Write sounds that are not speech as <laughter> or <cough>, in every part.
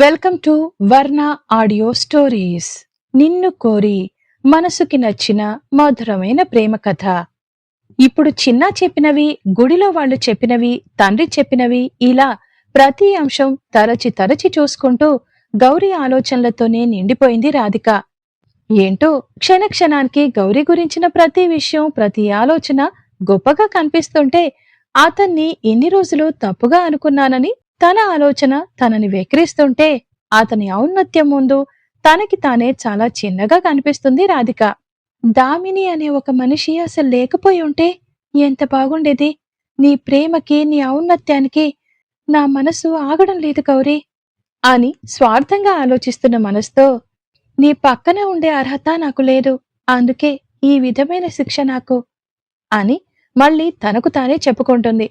Welcome to Varna audio stories. నిన్ను కోరి మనసుకి నచ్చిన మధురమైన ప్రేమ కథ. ఇప్పుడు చిన్న చెప్పినవి గుడిలో వాళ్ళు చెప్పినవి తండ్రి చెప్పినవి ఇలా ప్రతి అంశం తరచి తరచి చూసుకుంటూ గౌరీ ఆలోచనలతోనే నిండిపోయింది రాధిక. ఏంటో క్షణ క్షణానికి గౌరీ గురించిన ప్రతి విషయం ప్రతి ఆలోచన గొప్పగా కనిపిస్తుంటే అతన్ని ఎన్ని రోజులు తప్పుగా అనుకున్నానని తన ఆలోచన తనని వెక్కిరిస్తుంటే అతని ఔన్నత్యం ముందు తనకి తానే చాలా చిన్నగా కనిపిస్తుంది రాధిక. దామిని అనే ఒక మనిషి అసలు లేకపోయి ఉంటే ఎంత బాగుండేది? నీ ప్రేమకి నీ ఔన్నత్యానికి నా మనసు ఆగడం లేదు గౌరీ. అని స్వార్థంగా ఆలోచిస్తున్న మనసుతో నీ పక్కన ఉండే అర్హత నాకు లేదు అందుకే ఈ విధమైన శిక్ష నాకు అని మళ్ళీ తనకు తానే చెప్పుకుంటుంది.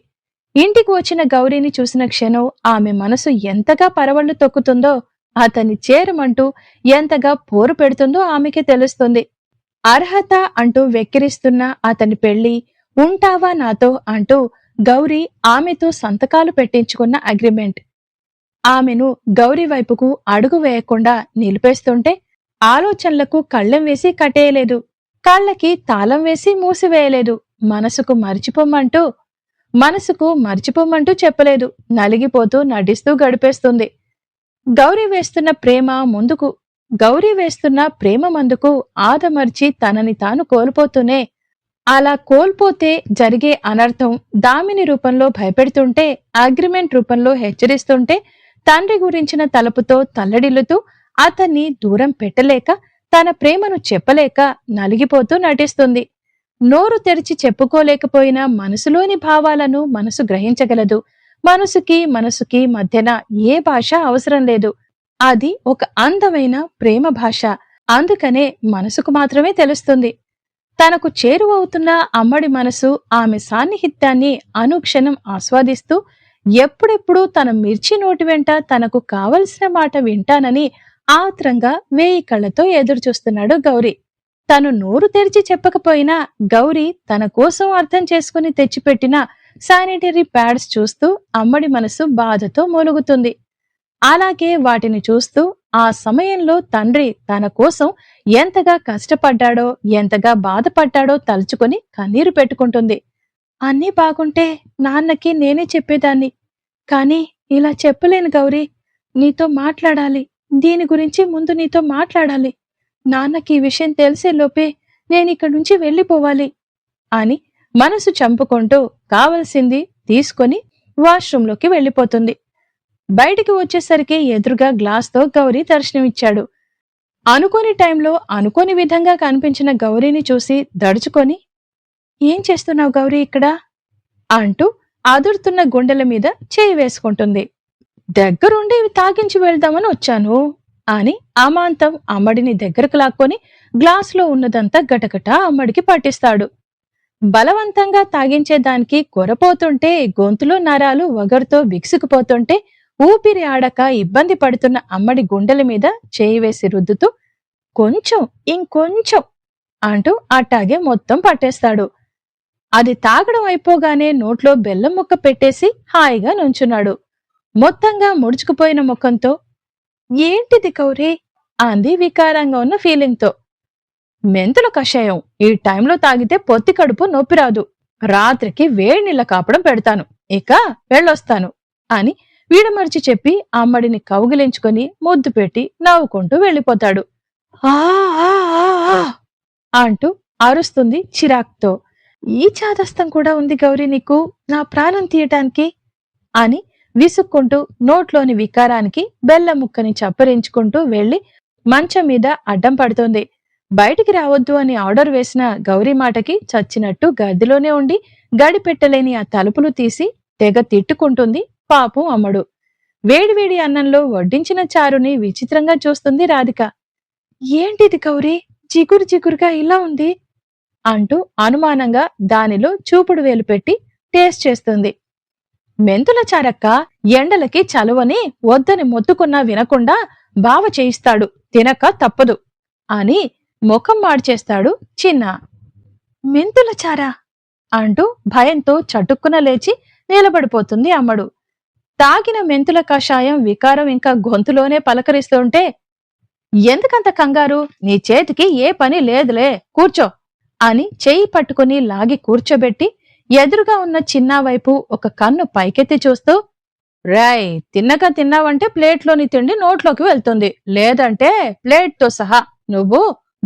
ఇంటికి వచ్చిన గౌరీని చూసిన క్షణం ఆమె మనసు ఎంతగా పరవళ్ళు తొక్కుతుందో అతన్ని చేరమంటూ ఎంతగా పోరు పెడుతుందో ఆమెకే తెలుస్తుంది. అర్హత అంటూ వెక్కిరిస్తున్న అతని పెళ్ళి ఉంటావా నాతో అంటూ గౌరీ ఆమెతో సంతకాలు పెట్టించుకున్న అగ్రిమెంట్. ఆమెను గౌరీ వైపుకు అడుగు వేయకుండా నిలిపేస్తుంటే ఆలోచనలకు కళ్ళెం వేసి కట్టేయలేదు. కాళ్ళకి తాళం వేసి మూసివేయలేదు. మనసుకు మర్చిపోమంటూ మనసుకు మర్చిపోమంటూ చెప్పలేదు. నలిగిపోతూ నటిస్తూ గడిపేస్తుంది. గౌరీ వేస్తున్న ప్రేమ ముందుకు గౌరీ వేస్తున్న ప్రేమ మందుకు ఆదమర్చి తనని తాను కోల్పోతూనే అలా కోల్పోతే జరిగే అనర్థం దామిని రూపంలో భయపెడుతుంటే అగ్రిమెంట్ రూపంలో హెచ్చరిస్తుంటే తండ్రి గురించిన తలపుతో తల్లడిల్లుతూ అతన్ని దూరం పెట్టలేక తన ప్రేమను చెప్పలేక నలిగిపోతూ నటిస్తుంది. నోరు తెరిచి చెప్పుకోలేకపోయినా మనసులోని భావాలను మనసు గ్రహించగలదు. మనసుకి మనసుకి మధ్యన ఏ భాష అవసరం లేదు. అది ఒక అందమైన ప్రేమ భాష. అందుకనే మనసుకు మాత్రమే తెలుస్తుంది. తనకు చేరువవుతున్న అమ్మడి మనసు ఆమె సాన్నిహిత్యాన్ని అనుక్షణం ఆస్వాదిస్తూ ఎప్పుడెప్పుడు తన మిర్చి నోటి వెంట తనకు కావలసిన మాట వింటానని ఆత్రంగా వేయి కళ్ళతో ఎదురుచూస్తున్నాడు గౌరీ. తను నోరు తెరిచి చెప్పకపోయినా గౌరీ తన కోసం అర్థం చేసుకుని తెచ్చిపెట్టిన శానిటరీ ప్యాడ్స్ చూస్తూ అమ్మడి మనసు బాధతో మూలుగుతుంది. అలాగే వాటిని చూస్తూ ఆ సమయంలో తండ్రి తన కోసం ఎంతగా కష్టపడ్డాడో ఎంతగా బాధపడ్డాడో తలుచుకొని కన్నీరు పెట్టుకుంటుంది. అన్నీ బాగుంటే నాన్నకి నేనే చెప్పేదాన్ని. కానీ ఇలా చెప్పలేను గౌరీ. నీతో మాట్లాడాలి. దీని గురించి ముందు నీతో మాట్లాడాలి. నాన్నకి ఈ విషయం తెలిసే లోపే నుంచి వెళ్ళిపోవాలి అని మనసు చంపుకుంటూ కావలసింది తీసుకొని వాష్రూంలోకి వెళ్ళిపోతుంది. బయటికి వచ్చేసరికి ఎదురుగా గ్లాస్తో గౌరీ దర్శనమిచ్చాడు. అనుకోని టైంలో అనుకోని విధంగా కనిపించిన గౌరీని చూసి దడుచుకొని ఏం చేస్తున్నావు గౌరీ ఇక్కడ? అంటూ అదురుతున్న గుండెల మీద చేయి వేసుకుంటుంది. దగ్గరుండి ఇవి తాగించి వెళ్దామని వచ్చాను. అని అమాంతం అమ్మడిని దగ్గరకు లాక్కొని గ్లాసులో ఉన్నదంతా గటగట అమ్మడికి పట్టిస్తాడు బలవంతంగా తాగించేదానికి కొరపోతుంటే గొంతులో నరాలు వగరుతో బిగుసుకుపోతుంటే ఊపిరి ఆడక ఇబ్బంది పడుతున్న అమ్మడి గుండెల మీద చేయి వేసి రుద్దుతూ కొంచెం ఇంకొంచెం అంటూ అట్టాగే మొత్తం పట్టేస్తాడు. అది తాగడం అయిపోగానే నోట్లో బెల్లం ముక్క పెట్టేసి హాయిగా నుంచున్నాడు. మొత్తంగా ముడుచుకుపోయిన ముఖంతో ఏంటిది గౌరీ అంది వికారంగా ఉన్న ఫీలింగ్తో మెంతుల కషాయం. ఈ టైంలో తాగితే పొత్తి కడుపు నొప్పి రాదు. రాత్రికి వేడి నీళ్ళ కాపడం పెడతాను. ఇక వెళ్ళొస్తాను అని వీడమర్చి చెప్పి అమ్మడిని కౌగిలించుకొని ముద్దు పెట్టి నవ్వుకుంటూ వెళ్ళిపోతాడు. ఆ ఆ అంటూ అరుస్తుంది చిరాక్తో. ఈ చాదస్తం కూడా ఉంది గౌరీ నీకు? నా ప్రాణం తీయటానికి? అని విసుక్కుంటూ నోట్లోని వికారానికి బెల్లం ముక్కని చప్పరించుకుంటూ వెళ్ళి మంచం మీద అడ్డం పడుతోంది. బయటికి రావద్దు అని ఆర్డర్ వేసిన గౌరీ మాటకి చచ్చినట్టు గదిలోనే ఉండి గడిపెట్టలేని ఆ తలుపులు తీసి తెగ తిట్టుకుంటుంది పాపం అమ్మడు. వేడివేడి అన్నంలో వడ్డించిన చారుని విచిత్రంగా చూస్తుంది రాధిక. ఏంటిది గౌరీ? చిగురు చిగురుగా ఇలా ఉంది? అంటూ అనుమానంగా దానిలో చూపుడు వేలు పెట్టి టేస్ట్ చేస్తుంది. మెంతుల చారక్క ఎండలకి చలువని వద్దని మొత్తుకున్నా వినకుండా బావ చేయిస్తాడు తినక తప్పదు అని ముఖం మార్చేస్తాడు చిన్న. మెంతుల చారా అంటూ భయంతో చటుక్కున లేచి నిలబడిపోతుంది అమ్మడు. తాగిన మెంతుల కషాయం వికారం ఇంకా గొంతులోనే పలకరిస్తుంటే ఎందుకంత కంగారు? నీ చేతికి ఏ పని లేదులే కూర్చో అని చేయి పట్టుకుని లాగి కూర్చోబెట్టి ఎదురుగా ఉన్న చిన్నా వైపు ఒక కన్ను పైకెత్తి చూస్తూ రాయ్ తిన్నక తిన్నావంటే ప్లేట్లోని తిండి నోట్లోకి వెళ్తుంది. లేదంటే ప్లేట్తో సహా నువ్వు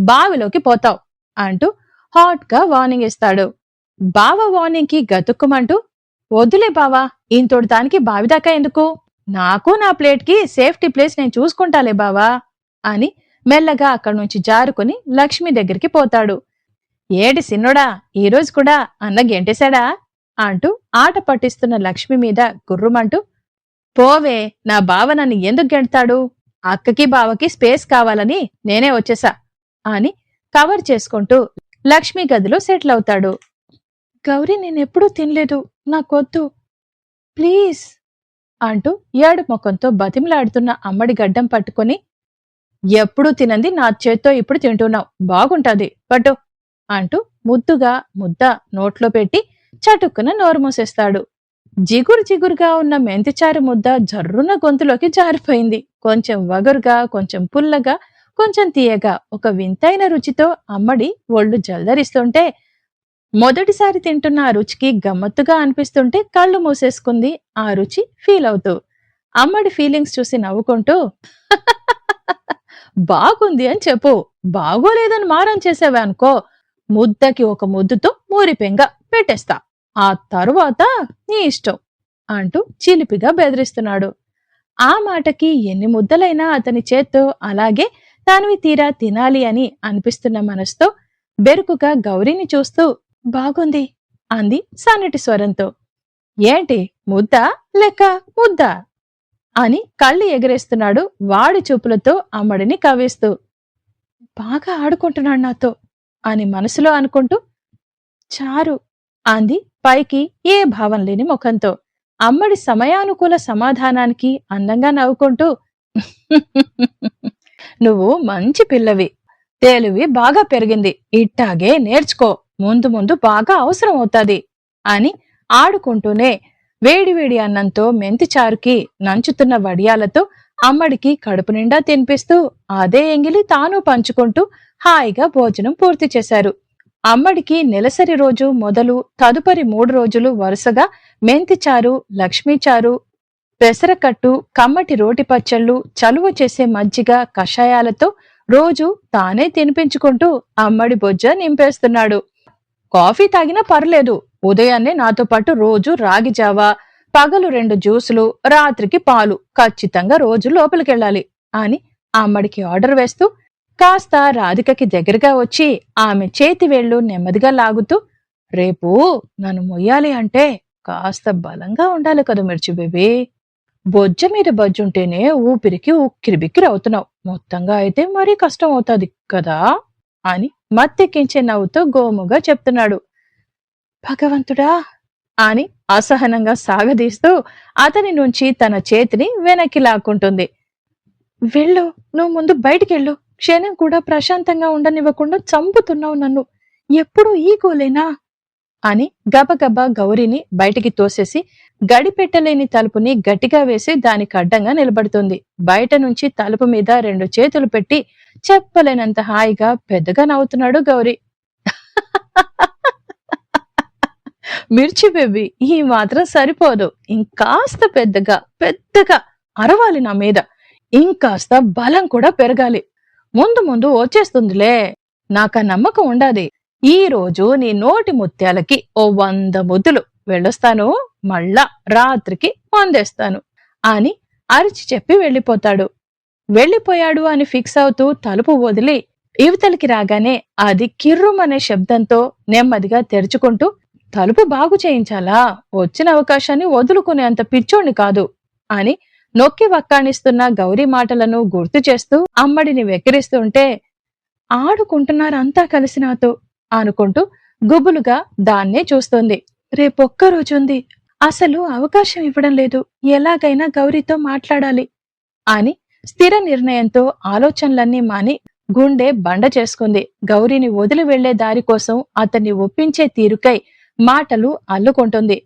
బావిలోకి పోతావు అంటూ హాట్గా వార్నింగ్ ఇస్తాడు. బావ వార్నింగ్కి గతుక్కుమంటూ వద్దులే బావా ఇంతోటి దానికి బావిదాకా ఎందుకు? నాకు నా ప్లేట్కి సేఫ్టీ ప్లేస్ నేను చూసుకుంటాలే బావా అని మెల్లగా అక్కడి నుంచి జారుకుని లక్ష్మి దగ్గరికి పోతాడు. ఏడి సిన్నోడా ఈరోజు కూడా అన్న గెంటేశాడా? అంటూ ఆట పట్టిస్తున్న లక్ష్మి మీద గుర్రుమంటూ పోవే నా బావ నన్ను ఎందుకు గెంటాడు అక్కకి బావకి స్పేస్ కావాలని నేనే వచ్చేసా అని కవర్ చేసుకుంటూ లక్ష్మి గదిలో సెటిల్ అవుతాడు. గౌరీ నేనెప్పుడూ తినలేదు నాకొద్దు. ప్లీజ్ అంటూ ఏడు ముఖంతో బతిమలాడుతున్న అమ్మడి గడ్డం పట్టుకొని ఎప్పుడూ తినంది నా చేత్తో ఇప్పుడు తింటున్నావు బాగుంటుంది పట్టు. అంటూ ముద్దుగా ముద్ద నోట్లో పెట్టి చటుక్కున నోరు మూసేస్తాడు. జిగురు జిగురుగా ఉన్న మెంతిచారు ముద్ద జర్రున గొంతులోకి జారిపోయింది. కొంచెం వగరుగా కొంచెం పుల్లగా కొంచెం తీయగా ఒక వింతైన రుచితో అమ్మడి ఒళ్ళు జల్దరిస్తుంటే మొదటిసారి తింటున్న ఆ రుచికి గమ్మత్తుగా అనిపిస్తుంటే కళ్ళు మూసేసుకుంది ఆ రుచి ఫీల్ అవుతూ. అమ్మడి ఫీలింగ్స్ చూసి నవ్వుకుంటూ బాగుంది అని చెప్పు. బాగోలేదని మారం చేసావే అనుకో ముద్దకి ఒక ముద్దుతో మూరిపెంగ పెట్టేస్తా. ఆ తరువాత నీ ఇష్టం అంటూ చిలిపిగా బెదిరిస్తున్నాడు. ఆ మాటకి ఎన్ని ముద్దలైనా అతని చేత్తో అలాగే తానువి తీరా తినాలి అని అనిపిస్తున్న మనసుతో బెరుకుగా గౌరీని చూస్తూ బాగుంది అంది సన్నటి స్వరంతో. ఏంటి ముద్ద లెక్క ముద్ద? అని కళ్ళు ఎగరేస్తున్నాడు వాడి చూపులతో అమ్మడిని కవ్విస్తూ. బాగా ఆడుకుంటున్నాడు నాతో. అని మనసులో అనుకుంటూ చారు అంది పైకి ఏ భావం లేని ముఖంతో. అమ్మడి సమయానుకూల సమాధానానికి అందంగా నవ్వుకుంటూ నువ్వు మంచి పిల్లవి. తేలివి బాగా పెరిగింది. ఇట్టాగే నేర్చుకో. ముందు ముందు బాగా అవసరం అవుతాది అని ఆడుకుంటూనే వేడివేడి అన్నంతో మెంతి చారుకి నంచుతున్న వడియాలతో అమ్మడికి కడుపు నిండా తినిపిస్తూ అదే ఎంగిలి తాను పంచుకుంటూ హాయిగా భోజనం పూర్తి చేశారు. అమ్మడికి నెలసరి రోజు మొదలు తదుపరి మూడు రోజులు వరుసగా మెంతిచారు లక్ష్మీచారు పెసరకట్టు కమ్మటి రోటి పచ్చళ్ళు చలువ చేసే మజ్జిగ కషాయాలతో రోజు తానే తినిపించుకుంటూ అమ్మడి బొజ్జ నింపేస్తున్నాడు. కాఫీ తాగినా పర్లేదు ఉదయాన్నే నాతో పాటు రోజు రాగి జావా పగలు రెండు జ్యూసులు రాత్రికి పాలు. ఖచ్చితంగా రోజు లోపలికెళ్ళాలి అని అమ్మడికి ఆర్డర్ వేస్తూ కాస్త రాధికకి దగ్గరగా వచ్చి ఆమె చేతి వేళ్ళు నెమ్మదిగా లాగుతూ రేపు నన్ను మొయ్యాలి అంటే కాస్త బలంగా ఉండాలి కదా మిర్చి బేబీ. బొజ్జ మీద బజ్జుంటేనే ఊపిరికి ఉక్కిరిబిక్కిరి అవుతున్నావు. మొత్తంగా అయితే మరీ కష్టం అవుతుంది కదా అని మత్తెక్కించే నవ్వుతో గోముగా చెప్తున్నాడు. భగవంతుడా అని అసహనంగా సాగదీస్తూ అతని నుంచి తన చేతిని వెనక్కి లాక్కుంటుంది. వెళ్ళు నువ్వు ముందు బయటికెళ్ళు. క్షణం కూడా ప్రశాంతంగా ఉండనివ్వకుండా చంపుతున్నావు నన్ను. ఎప్పుడు ఈ అని గబగబా గౌరిని బయటికి తోసేసి గడిపెట్టలేని తలుపుని గట్టిగా వేసి దానికి అడ్డంగా నిలబడుతుంది. బయట నుంచి తలుపు మీద రెండు చేతులు పెట్టి చెప్పలేనంత హాయిగా పెద్దగా నవ్వుతున్నాడు గౌరీ. <laughs> మిర్చి బేబీ ఈ మాత్రం సరిపోదు. ఇంకాస్త పెద్దగా పెద్దగా అరవాలి నా మీద. ఇంకాస్త బలం కూడా పెరగాలి. ముందు ముందు వచ్చేస్తుందిలే. నాక నమ్మకం ఉండాది. ఈ రోజు నీ నోటి ముత్యాలకి ఓ వంద ముద్దులు. వెళ్ళొస్తాను మళ్ళా రాత్రికి వందేస్తాను అని అరిచి చెప్పి వెళ్ళిపోతాడు. వెళ్ళిపోయాడు అని ఫిక్స్ అవుతూ తలుపు వదిలి ఇవతలికి రాగానే అది కిర్రుమనే శబ్దంతో నెమ్మదిగా తెరుచుకుంటూ తలుపు బాగు చేయించాలా? వచ్చిన అవకాశాన్ని వదులుకునే అంత పిచ్చోణ్ణి కాదు అని నొక్కి వక్కాణిస్తున్న గౌరీ మాటలను గుర్తు చేస్తూ అమ్మడిని వెక్కిరిస్తుంటే ఆడుకుంటున్నారు అంతా కలిసి నాతో అనుకుంటూ గుబులుగా దాన్నే చూస్తుంది. రేపొక్కరోజుంది. అసలు అవకాశం ఇవ్వడం లేదు. ఎలాగైనా గౌరీతో మాట్లాడాలి అని స్థిర నిర్ణయంతో ఆలోచనలన్నీ మాని గుండె బండ చేసుకుంది. గౌరీని వదిలి వెళ్ళే దారి కోసం అతన్ని ఒప్పించే తీరుకై మాటలు అల్లుకుంటుంది.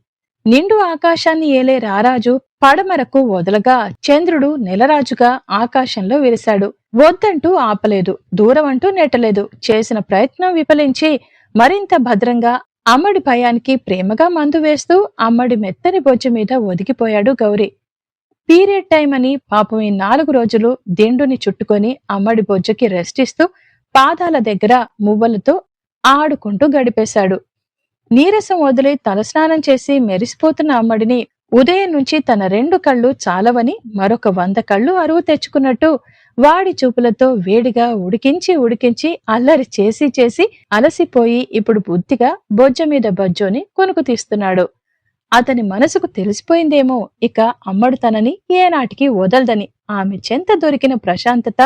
నిండు ఆకాశాన్ని ఏలే రారాజు పడమరకు వదలగా చంద్రుడు నెలరాజుగా ఆకాశంలో విరిశాడు. వద్దంటూ ఆపలేదు దూరం అంటూ నెట్టలేదు. చేసిన ప్రయత్నం విఫలించి మరింత భద్రంగా అమ్మడి భయానికి ప్రేమగా మందు వేస్తూ అమ్మడి మెత్తని బొజ్జు మీద ఒదిగిపోయాడు గౌరీ. పీరియడ్ టైం అని పాపం ఈ నాలుగు రోజులు దిండుని చుట్టుకొని అమ్మడి బొజ్జుకి రెస్ట్ ఇస్తూ పాదాల దగ్గర మువ్వలతో ఆడుకుంటూ గడిపేశాడు. నీరసం వదిలి తలస్నానం చేసి మెరిసిపోతున్న అమ్మడిని ఉదయం నుంచి తన రెండు కళ్ళు చాలవని మరొక వంద కళ్ళు అరువు తెచ్చుకున్నట్టు వాడి చూపులతో వేడిగా ఉడికించి ఉడికించి అల్లరి చేసి చేసి అలసిపోయి ఇప్పుడు బుద్ధిగా బొజ్జ మీద బొజ్జోని కొనుకు తీస్తున్నాడు. అతని మనసుకు తెలిసిపోయిందేమో ఇక అమ్మడు తనని ఏనాటికి వదలదని. ఆమె చెంత దొరికిన ప్రశాంతత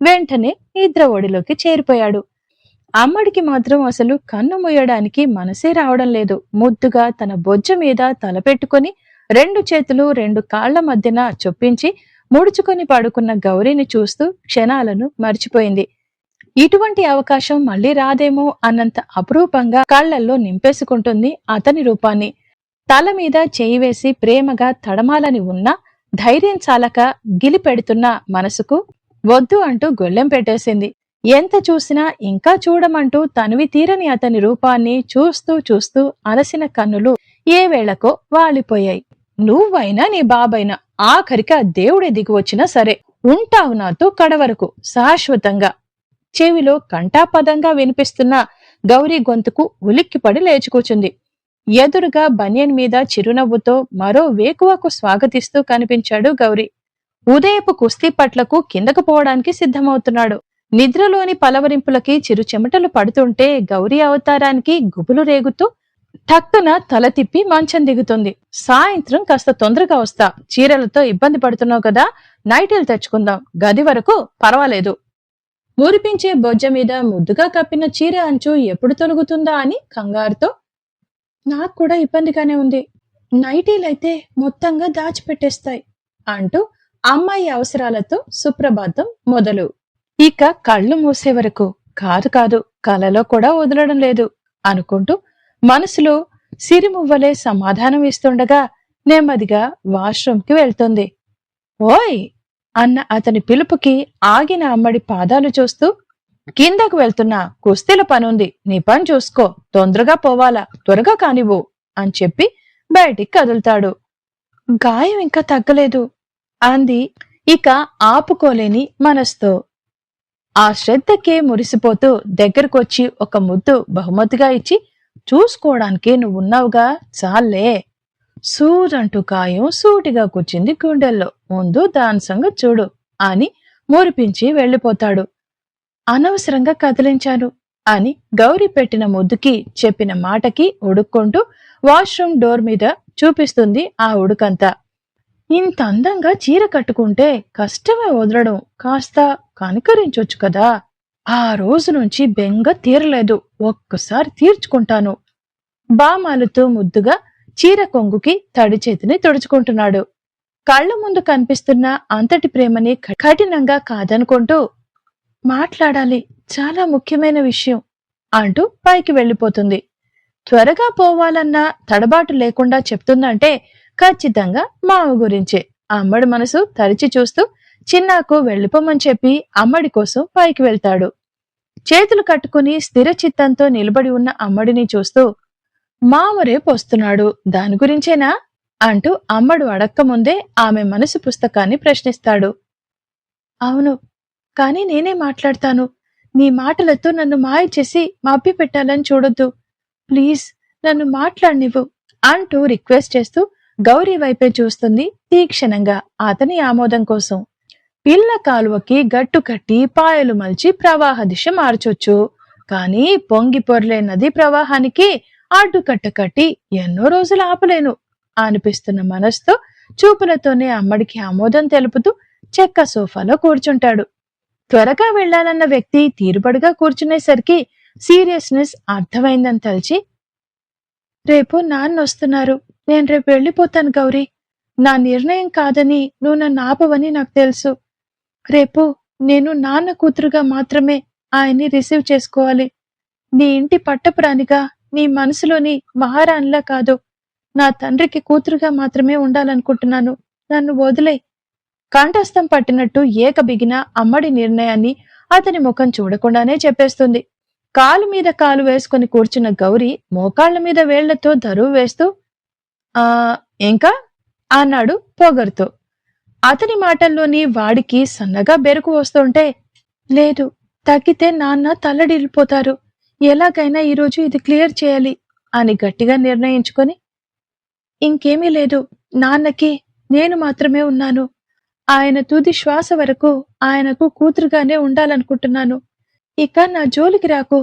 వెంటనే నిద్ర ఒడిలోకి చేరిపోయాడు. అమ్మడికి మాత్రం అసలు కన్ను మూయడానికి మనసే రావడం లేదు. ముద్దుగా తన బొజ్జ మీద తలపెట్టుకొని రెండు చేతులు రెండు కాళ్ళ మధ్యన చొప్పించి ముడుచుకొని పడుకున్న గౌరీని చూస్తూ క్షణాలను మర్చిపోయింది. ఇటువంటి అవకాశం మళ్ళీ రాదేమో అన్నంత అపురూపంగా కళ్ళల్లో నింపేసుకుంటుంది అతని రూపాన్ని. తల మీద చేయి వేసి ప్రేమగా తడమాలని ఉన్నా ధైర్యం చాలక గిలిపెడుతున్న మనసుకు వద్దు అంటూ గొల్లెం పెట్టేసింది. ఎంత చూసినా ఇంకా చూడమంటూ తనివి తీరని అతని రూపాన్ని చూస్తూ చూస్తూ అలసిన కన్నులు ఏ వేళకో వాలిపోయాయి. నువ్వైనా నీ బాబైనా ఆఖరికి ఆ దేవుడే దిగి వచ్చినా సరే ఉంటావు నాతో కడవరకు శాశ్వతంగా. చెవిలో కంఠాపదంగా వినిపిస్తున్న గౌరీ గొంతుకు ఉలిక్కిపడి లేచికూచుంది. ఎదురుగా బనియన్ మీద చిరునవ్వుతో మరో వేకువకు స్వాగతిస్తూ కనిపించాడు గౌరీ. ఉదయపు కుస్తీ పట్లకు కిందకు పోవడానికి సిద్ధమవుతున్నాడు. నిద్రలోని పలవరింపులకి చిరు చెమటలు పడుతుంటే గౌరీ అవతారానికి గుబులు రేగుతూ టక్కున తల తిప్పి మంచం దిగుతుంది. సాయంత్రం కాస్త తొందరగా వస్తా. చీరలతో ఇబ్బంది పడుతున్నావు కదా నైటీలు తెచ్చుకుందాం. గది వరకు పర్వాలేదు. ఊరిపించే బొజ్జ మీద ముద్దుగా కప్పిన చీర అంచు ఎప్పుడు తొలుగుతుందా అని కంగారుతో నాకు కూడా ఇబ్బందిగానే ఉంది. నైటీలైతే మొత్తంగా దాచిపెట్టేస్తాయి అంటూ అమ్మాయి అవసరాలతో సుప్రభాతం మొదలు. ఇక కళ్ళు మూసే వరకు కాదు కాదు కలలో కూడా వదలడం లేదు అనుకుంటూ మనసులో సిరిమువ్వలే సమాధానం ఇస్తుండగా నెమ్మదిగా వాష్రూమ్కి వెళ్తుంది. ఓయ్! అన్న అతని పిలుపుకి ఆగిన అమ్మడి పాదాలు చూస్తూ కిందకు వెళ్తున్నా కుస్తీల పనుంది నీ పని చూసుకో తొందరగా పోవాలా త్వరగా కానివ్వు అని చెప్పి బయటికి కదులుతాడు. గాయం ఇంకా తగ్గలేదు అంది. ఇక ఆపుకోలేని మనస్తో ఆ శ్రద్ధకే మురిసిపోతూ దగ్గరకొచ్చి ఒక ముద్దు బహుమతిగా ఇచ్చి చూసుకోవడానికి నువ్వున్నావుగా చాలే. సూదంటూ కాయం సూటిగా కూర్చింది గుండెల్లో. ముందు దాని చూడు అని మురిపించి వెళ్ళిపోతాడు. అనవసరంగా కదిలించాను అని గౌరీ పెట్టిన ముద్దుకి చెప్పిన మాటకి ఉడుక్కుంటూ వాష్రూమ్ డోర్ మీద చూపిస్తుంది ఆ ఉడుకంతా. ఇంత అందంగా చీర కట్టుకుంటే కష్టమే వదలడం. కాస్త కనికరించొచ్చు కదా. ఆ రోజు నుంచి బెంగ తీరలేదు. ఒక్కసారి తీర్చుకుంటాను. బామాలుతూ ముద్దుగా చీర కొంగుకి తడి చేతిని తుడుచుకుంటున్నాడు. కళ్ళ ముందు కనిపిస్తున్న అంతటి ప్రేమని కఠినంగా కాదనుకుంటూ మాట్లాడాలి. చాలా ముఖ్యమైన విషయం అంటూ పైకి వెళ్ళిపోతుంది. త్వరగా పోవాలన్న తడబాటు లేకుండా చెప్తుందంటే ఖచ్చితంగా మావ గురించే. అమ్మడి మనసు తరిచి చూస్తూ చిన్నాకు వెళ్ళిపోమని చెప్పి అమ్మడి కోసం పైకి వెళ్తాడు. చేతులు కట్టుకుని స్థిర చిత్తంతో నిలబడి ఉన్న అమ్మడిని చూస్తూ మామరేపు వస్తున్నాడు దాని గురించేనా? అంటూ అమ్మడు అడక్కముందే ఆమె మనసు పుస్తకాన్ని ప్రశ్నిస్తాడు. అవును కానీ నేనే మాట్లాడతాను. నీ మాటలతో నన్ను మాయ చేసి మాపి పెట్టాలని చూడొద్దు. ప్లీజ్ నన్ను మాట్లాడనివ్వు అంటూ రిక్వెస్ట్ చేస్తూ గౌరీ వైపే చూస్తుంది తీక్షణంగా అతని ఆమోదం కోసం. పిల్ల కాలువకి గట్టు కట్టి పాయలు మలిచి ప్రవాహ దిశ మార్చొచ్చు. కానీ పొంగి పొర్లే నది ప్రవాహానికి అడ్డుకట్ట కట్టి ఎన్నో రోజులు ఆపలేను. అనిపిస్తున్న మనస్తో చూపులతోనే అమ్మడికి ఆమోదం తెలుపుతూ చెక్క సోఫాలో కూర్చుంటాడు. త్వరగా వెళ్ళాలన్న వ్యక్తి తీరుబడిగా కూర్చునేసరికి సీరియస్నెస్ అర్థమైందని తలిచి రేపు నాన్న వస్తున్నారు నేను రేపు వెళ్ళిపోతాను గౌరీ. నా నిర్ణయం కాదని నువ్వు నన్ను ఆపవని నాకు తెలుసు. రేపు నేను నాన్న కూతురుగా మాత్రమే ఆయన్ని రిసీవ్ చేసుకోవాలి. నీ ఇంటి పట్టపురానిగా నీ మనసులోని మహారాణిలా కాదు. నా తండ్రికి కూతురుగా మాత్రమే ఉండాలనుకుంటున్నాను. నన్ను వదిలే. కాంఠస్థం పట్టినట్టు ఏక బిగిన అమ్మడి నిర్ణయాన్ని అతని ముఖం చూడకుండానే చెప్పేస్తుంది. కాలు మీద కాలు వేసుకుని కూర్చున్న గౌరి మోకాళ్ళ మీద వేళ్ళతో దరువు వేస్తూ ఆ ఇంకా? అన్నాడు పొగరుతో. అతని మాటల్లోని వాడికి సన్నగా బెరుకు వస్తుంటే లేదు తగ్గితే నాన్న తల్లడిల్లిపోతారు. ఎలాగైనా ఈరోజు ఇది క్లియర్ చేయాలి అని గట్టిగా నిర్ణయించుకొని ఇంకేమీ లేదు నాన్నకి నేను మాత్రమే ఉన్నాను. ఆయన తుది శ్వాస వరకు ఆయనకు కూతురుగానే ఉండాలనుకుంటున్నాను. ఇక నా జోలికి రాకు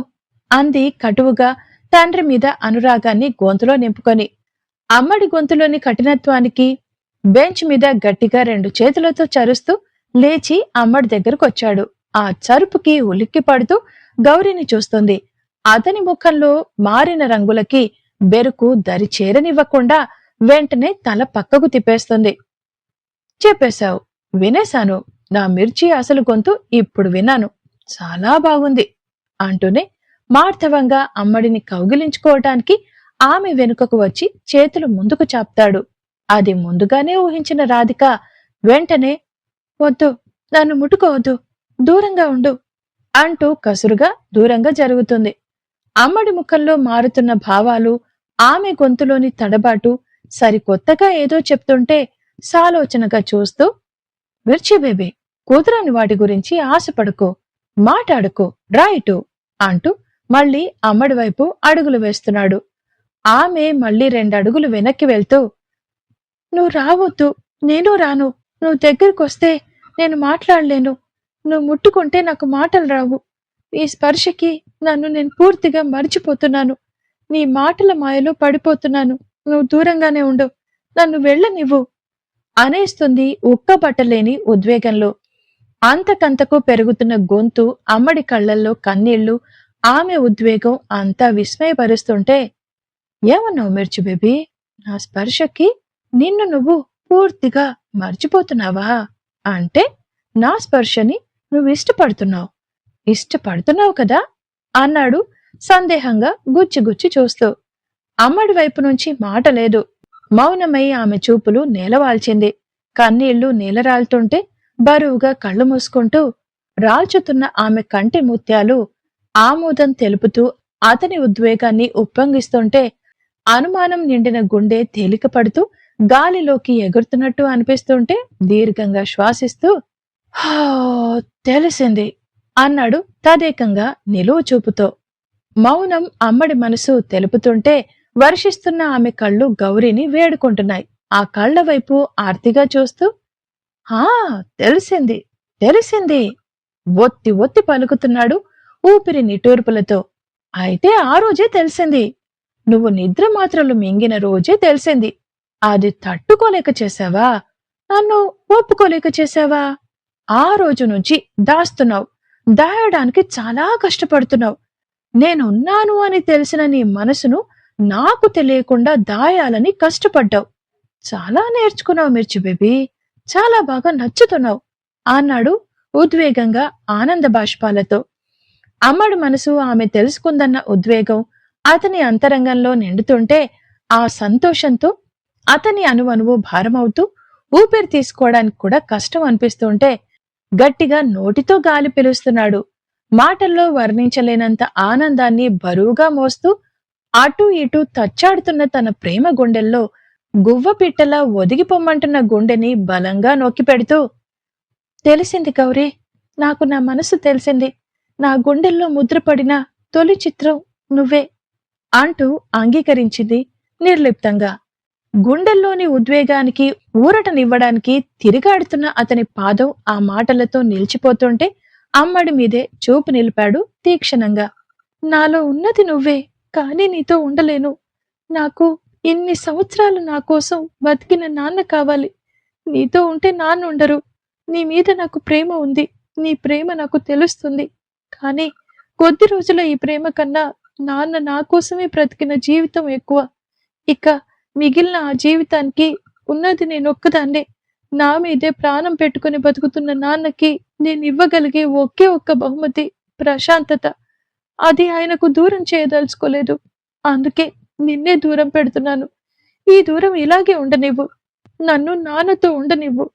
అంది కటువుగా తండ్రి మీద అనురాగాన్ని గొంతులో నింపుకొని. అమ్మడి గొంతులోని కఠినత్వానికి బెంచ్ మీద గట్టిగా రెండు చేతులతో చరుస్తూ లేచి అమ్మడి దగ్గరకొచ్చాడు ఆ చరుపుకి ఉలిక్కి పడుతూ గౌరిని చూస్తుంది. అతని ముఖంలో మారిన రంగులకి బెరుకు దరి చేరనివ్వకుండా వెంటనే తల పక్కకు తిప్పేస్తుంది. చెప్పేశావు వినేశాను. నా మిర్చి అసలు గొంతు ఇప్పుడు విన్నాను. చాలా బాగుంది అంటూనే మార్ధవంగా అమ్మడిని కౌగిలించుకోవటానికి ఆమె వెనుకకు వచ్చి చేతులు ముందుకు చాపుతాడు. అది ముందుగానే ఊహించిన రాధిక వెంటనే వద్దు నన్ను ముట్టుకోవద్దు దూరంగా ఉండు అంటూ కసురుగా దూరంగా జరుగుతుంది. అమ్మడి ముఖంలో మారుతున్న భావాలు ఆమె గొంతులోని తడబాటు సరికొత్తగా ఏదో చెప్తుంటే సాలోచనగా చూస్తూ మిర్చి బేబీ కూతురని వాటి గురించి ఆశపడుకో మాట్లాడుకో రైటు అంటూ మళ్ళీ అమ్మడి వైపు అడుగులు వేస్తున్నాడు. ఆమె మళ్ళీ రెండడుగులు వెనక్కి వెళ్తూ నువ్వు రావద్దు నేను రాను. నువ్వు దగ్గరికొస్తే నేను మాట్లాడలేను. నువ్వు ముట్టుకుంటే నాకు మాటలు రావు. నీ స్పర్శకి నన్ను నేను పూర్తిగా మర్చిపోతున్నాను. నీ మాటల మాయలో పడిపోతున్నాను. నువ్వు దూరంగానే ఉండు. నన్ను వెళ్ళనివ్వు. అనేస్తుంది ఉక్కబట్టలేని ఉద్వేగంలో. అంతకంతకు పెరుగుతున్న గొంతు అమ్మడి కళ్ళల్లో కన్నీళ్ళు ఆమె ఉద్వేగం అంతా విస్మయపరుస్తుంటే ఏమన్నావు మిర్చి బేబీ? నా స్పర్శకి నిన్ను నువ్వు పూర్తిగా మర్చిపోతున్నావా? అంటే నా స్పర్శని నువ్వు ఇష్టపడుతున్నావు. ఇష్టపడుతున్నావు కదా? అన్నాడు సందేహంగా గుచ్చి గుచ్చి చూస్తూ. అమ్మడి వైపు నుంచి మాట లేదు. మౌనమై ఆమె చూపులు నేలవాల్చింది. కన్నీళ్ళు నేలరాలుతుంటే బరువుగా కళ్ళు మూసుకుంటూ రాల్చుతున్న ఆమె కంటి ముత్యాలు ఆమోదం తెలుపుతూ అతని ఉద్వేగాన్ని ఉప్పొంగిస్తుంటే అనుమానం నిండిన గుండె తేలికపడుతూ గాలిలోకి ఎగురుతున్నట్టు అనిపిస్తుంటే దీర్ఘంగా శ్వాసిస్తూ తెలిసింది అన్నాడు తదేకంగా నిలువు చూపుతో. మౌనం అమ్మడి మనసు తెలుపుతుంటే వర్షిస్తున్న ఆమె కళ్ళు గౌరీని వేడుకుంటున్నాయి. ఆ కళ్ళ వైపు ఆర్తిగా చూస్తూ హా తెలిసింది తెలిసింది ఒత్తి ఒత్తి పలుకుతున్నాడు ఊపిరి నిటూర్పులతో అయితే ఆ రోజే తెలిసింది. నువ్వు నిద్ర మాత్రలు మింగిన రోజే తెలిసింది. అది తట్టుకోలేక చేశావా నన్ను ఒప్పుకోలేక చేశావా ఆ రోజు నుంచి దాస్తున్నావు. దాయడానికి చాలా కష్టపడుతున్నావు. నేనున్నాను అని తెలిసిన నీ మనసును నాకు తెలియకుండా దాయాలని కష్టపడ్డావు. చాలా నేర్చుకున్నావు మిర్చి బేబీ. చాలా బాగా నచ్చుతున్నావు అన్నాడు ఉద్వేగంగా ఆనంద బాష్పాలతో. అమ్మడి మనసు ఆమె తెలుసుకుందన్న ఉద్వేగం అతని అంతరంగంలో నిండుతుంటే ఆ సంతోషంతో అతని అనువనువు భారమవుతూ ఊపిరి తీసుకోవడానికి కూడా కష్టం అనిపిస్తుంటే గట్టిగా నోటితో గాలి పిలుస్తున్నాడు. మాటల్లో వర్ణించలేనంత ఆనందాన్ని బరువుగా మోస్తూ అటూ ఇటూ తచ్చాడుతున్న తన ప్రేమ గుండెల్లో గువ్వ పిట్టలా ఒదిగిపోమ్మంటున్న గుండెని బలంగా నొక్కి పెడుతూ తెలిసింది గౌరీ నాకు నా మనసు తెలిసింది. నా గుండెల్లో ముద్రపడిన తొలి చిత్రం నువ్వే అంటూ అంగీకరించింది నిర్లిప్తంగా. గుండెల్లోని ఉద్వేగానికి ఊరటనివ్వడానికి తిరిగాడుతున్న అతని పాదం ఆ మాటలతో నిలిచిపోతుంటే అమ్మడి మీదే చూపు నిలిపాడు తీక్షణంగా. నాలో ఉన్నది నువ్వే కానీ నీతో ఉండలేను. నాకు ఇన్ని సంవత్సరాలు నా కోసం బతికిన నాన్న కావాలి. నీతో ఉంటే నాన్న ఉండరు నీ మీద నాకు ప్రేమ ఉంది. నీ ప్రేమ నాకు తెలుస్తుంది. కానీ కొద్ది రోజుల ఈ ప్రేమ కన్నా నాన్న నా కోసమే బ్రతికిన జీవితం ఎక్కువ. ఇక మిగిలిన ఆ జీవితానికి ఉన్నది నేను ఒక్కదాన్నే. నా మీదే ప్రాణం పెట్టుకుని బతుకుతున్న నాన్నకి నేను ఇవ్వగలిగే ఒకే ఒక్క బహుమతి ప్రశాంతత. అది ఆయనకు దూరం చేయదలుచుకోలేదు. అందుకే నిన్నే దూరం పెడుతున్నాను. ఈ దూరం ఇలాగే ఉండనివ్వు. నన్ను నాన్నతో ఉండనివ్వు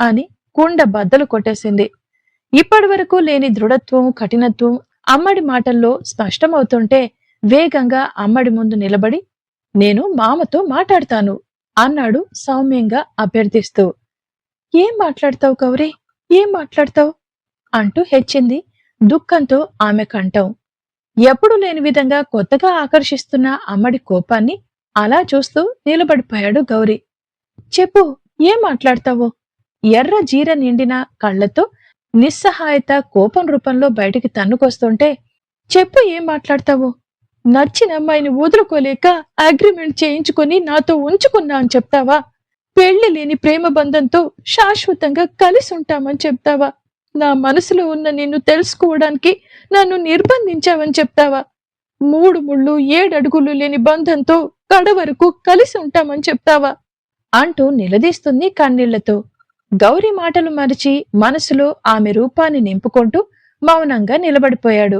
అని కుండ బద్దలు కొట్టేసింది. ఇప్పటి వరకు లేని దృఢత్వం కఠినత్వం అమ్మడి మాటల్లో స్పష్టమవుతుంటే వేగంగా అమ్మడి ముందు నిలబడి నేను మామతో మాట్లాడతాను అన్నాడు సౌమ్యంగా అభ్యర్థిస్తూ. ఏం మాట్లాడతావు గౌరీ? ఏం మాట్లాడతావు? అంటూ హెచ్చింది దుఃఖంతో ఆమె కంఠం. ఎప్పుడు లేని విధంగా కొత్తగా ఆకర్షిస్తున్న అమ్మడి కోపాన్ని అలా చూస్తూ నిలబడిపోయాడు గౌరీ. చెప్పు ఏం మాట్లాడతావో? ఎర్ర జీర నిండిన కళ్ళతో నిస్సహాయత కోపం రూపంలో బయటికి తన్నుకొస్తుంటే చెప్పు ఏం మాట్లాడతావు? నచ్చిన అమ్మాయిని వదులుకోలేక అగ్రిమెంట్ చేయించుకొని నాతో ఉంచుకున్నా అని చెప్తావా? పెళ్ళి లేని ప్రేమ బంధంతో శాశ్వతంగా కలిసి ఉంటామని చెప్తావా? నా మనసులో ఉన్న నిన్ను తెలుసుకోవడానికి నన్ను నిర్బంధించావని చెప్తావా? మూడు ముళ్ళు ఏడడుగులు లేని బంధంతో కడవరకు కలిసి ఉంటామని చెప్తావా? అంటూ నిలదీస్తుంది కన్నీళ్ళతో. గౌరి మాటలు మరిచి మనసులో ఆమె రూపాన్ని నింపుకుంటూ మౌనంగా నిలబడిపోయాడు.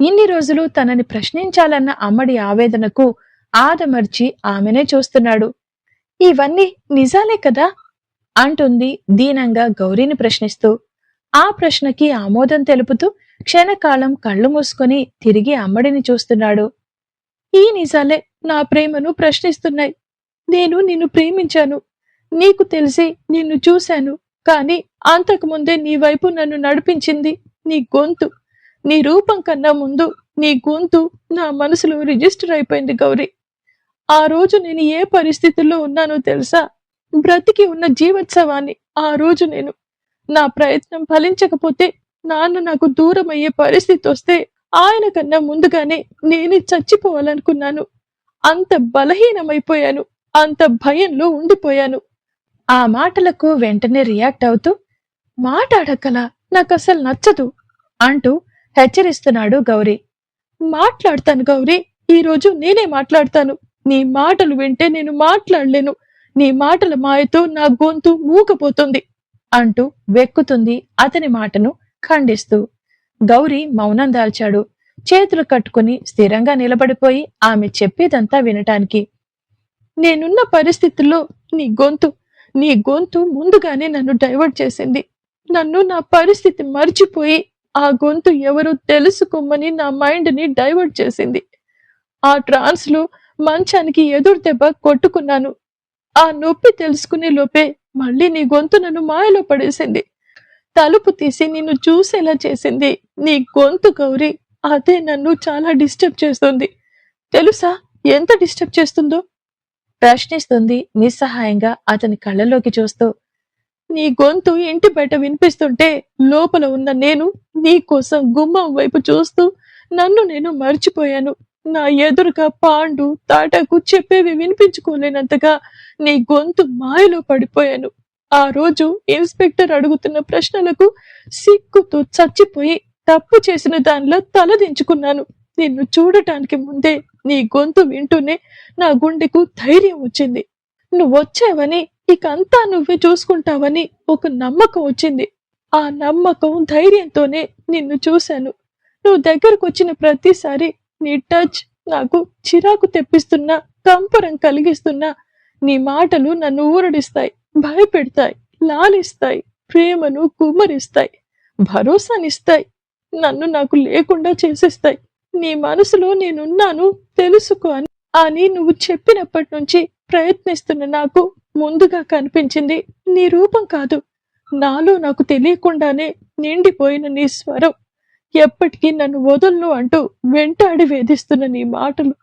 ఇన్ని రోజులు తనని ప్రశ్నించాలన్న అమ్మడి ఆవేదనకు ఆదమర్చి ఆమెనే చూస్తున్నాడు. ఇవన్నీ నిజాలే కదా? అంటుంది దీనంగా గౌరీని ప్రశ్నిస్తూ. ఆ ప్రశ్నకి ఆమోదం తెలుపుతూ క్షణకాలం కళ్ళు మూసుకొని తిరిగి అమ్మడిని చూస్తున్నాడు. ఈ నిజాలే నా ప్రేమను ప్రశ్నిస్తున్నాయి. నేను నిన్ను ప్రేమించాను. నీకు తెలిసి నిన్ను చూశాను. కాని అంతకుముందే నీ వైపు నన్ను నడిపించింది నీ గొంతు. నీ రూపం కన్నా ముందు నీ గొంతు నా మనసులో రిజిస్టర్ అయిపోయింది గౌరీ. ఆ రోజు నేను ఏ పరిస్థితుల్లో ఉన్నానో తెలుసా? బ్రతికి ఉన్న జీవోత్సవాన్ని ఆ రోజు నేను. నా ప్రయత్నం ఫలించకపోతే నాన్న నాకు దూరం అయ్యే పరిస్థితి వస్తే ఆయన కన్నా ముందుగానే నేనే చచ్చిపోవాలనుకున్నాను. అంత బలహీనమైపోయాను. అంత భయంలో ఉండిపోయాను. ఆ మాటలకు వెంటనే రియాక్ట్ అవుతూ మాట్లాడకల నాకు అసలు నచ్చదు అంటూ హెచ్చరిస్తున్నాడు గౌరీ. మాట్లాడతాను గౌరీ. ఈ రోజు నేనే మాట్లాడతాను. నీ మాటలు వింటే నేను మాట్లాడలేను. నీ మాటల మాయతో నా గొంతు మూకపోతుంది అంటూ వెక్కుతుంది అతని మాటను ఖండిస్తూ. గౌరీ మౌనం దాల్చాడు. చేతులు కట్టుకుని స్థిరంగా నిలబడిపోయి ఆమె చెప్పేదంతా వినటానికి. నేనున్న పరిస్థితుల్లో నీ గొంతు నీ గొంతు ముందుగానే నన్ను డైవర్ట్ చేసింది. నన్ను నా పరిస్థితి మర్చిపోయి ఆ గొంతు ఎవరూ తెలుసుకోమని నా మైండ్ని డైవర్ట్ చేసింది. ఆ ట్రాన్స్లో మంచానికి ఎదురు దెబ్బ కొట్టుకున్నాను. ఆ నొప్పి తెలుసుకునే లోపే మళ్ళీ నీ గొంతు నన్ను మాయలో పడేసింది. తలుపు తీసి నిన్ను చూసేలా చేసింది. నీ గొంతు గౌరీ అదే నన్ను చాలా డిస్టర్బ్ చేస్తుంది. తెలుసా ఎంత డిస్టర్బ్ చేస్తుందో? ప్రశ్నిస్తుంది నిస్సహాయంగా అతని కళ్ళలోకి చూస్తూ. నీ గొంతు ఇంటి బయట వినిపిస్తుంటే లోపల ఉన్న నేను నీ కోసం గుమ్మం వైపు చూస్తూ నన్ను నేను మర్చిపోయాను. నా ఎదురుగా పాండు తాటకు చెప్పేవి వినిపించుకోలేనంతగా నీ గొంతు మాయలో పడిపోయాను. ఆ రోజు ఇన్స్పెక్టర్ అడుగుతున్న ప్రశ్నలకు సిక్కుతూ చచ్చిపోయి తప్పు చేసిన దానిలో తలదించుకున్నాను నిన్ను చూడటానికి ముందే నీ గొంతు వింటూనే నా గుండెకు ధైర్యం వచ్చింది. నువ్వు వచ్చావని ఇక అంతా నువ్వే చూసుకుంటావని ఒక నమ్మకం వచ్చింది. ఆ నమ్మకం ధైర్యంతోనే నిన్ను చూశాను. నువ్వు దగ్గరకు వచ్చిన ప్రతిసారి నీ టచ్ నాకు చిరాకు తెప్పిస్తున్నా కంపరం కలిగిస్తున్నా. నీ మాటలు నన్ను ఊరడిస్తాయి భయపెడతాయి లాలిస్తాయి ప్రేమను కుమ్మరిస్తాయి భరోసానిస్తాయి నన్ను నాకు లేకుండా చేసేస్తాయి. నీ మనసులో నేనున్నాను తెలుసుకో అని అని నువ్వు చెప్పినప్పటి నుంచి ప్రయత్నిస్తున్న నాకు ముందుగా కనిపించింది నీ రూపం కాదు. నాలో నాకు తెలియకుండానే నిండిపోయిన నీ స్వరం ఎప్పటికీ నన్ను వదలను అంటూ వెంటాడి వేధిస్తున్న నీ మాటలు.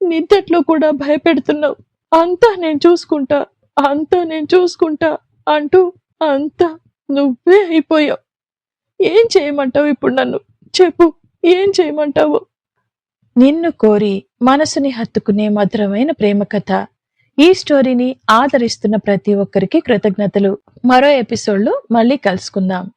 నిద్దట్లో కూడా భయపెడుతున్నావు. అంతా నేను చూసుకుంటా అంతా నేను చూసుకుంటా అంటూ అంతా నువ్వే అయిపోయావు. ఏం చేయమంటావు ఇప్పుడు నన్ను? చెప్పు ఏం చేయమంటావు? నిన్ను కోరి మనసుని హత్తుకునే మధురమైన ప్రేమ కథ ఈ స్టోరీని ఆదరిస్తున్న ప్రతి ఒక్కరికి కృతజ్ఞతలు. మరో ఎపిసోడ్లో మళ్ళీ కలుసుకుందాం.